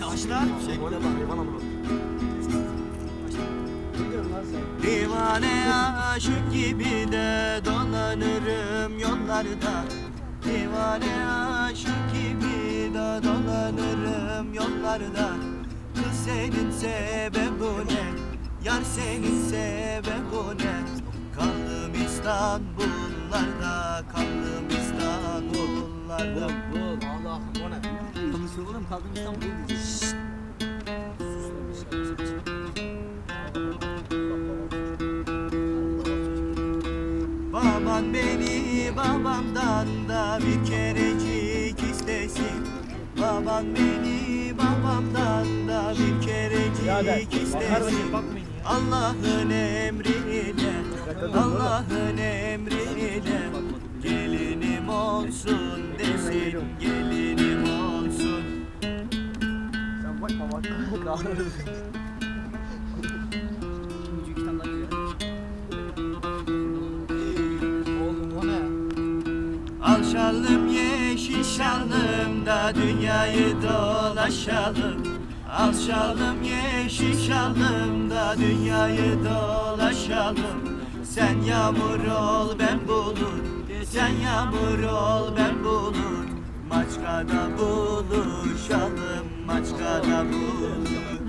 Yavaşlar. Yavaşlar. Şekle bak hayvan amına. Divane aşık gibi de dolanırım yollarda Divane aşık gibi de dolanırım yollarda Kız senin sebebu ne? Yar senin sebebu ne? Kaldım İstanbullarda Kaldım İstanbullarda Allah o ne? Konuşuyor oğlum kaldım. Baban beni babamdan da bir kerecik istesin Baban beni babamdan da bir kerecik istesin. Allah'ın emriyle Allah'ın emriyle Gelinim olsun desin Gelinim olsun Sen bakma bak. Üçüncü iki tane daha geliyor. Oğlum o ne? Al şalım yeşil şalım da dünyayı dolaşalım Al şalım yeşil şalım da dünyayı dolaşalım Sen yağmur ol ben bulut Sen yağmur ol ben bulut Maçkada buluşalım Maçkada buluşalım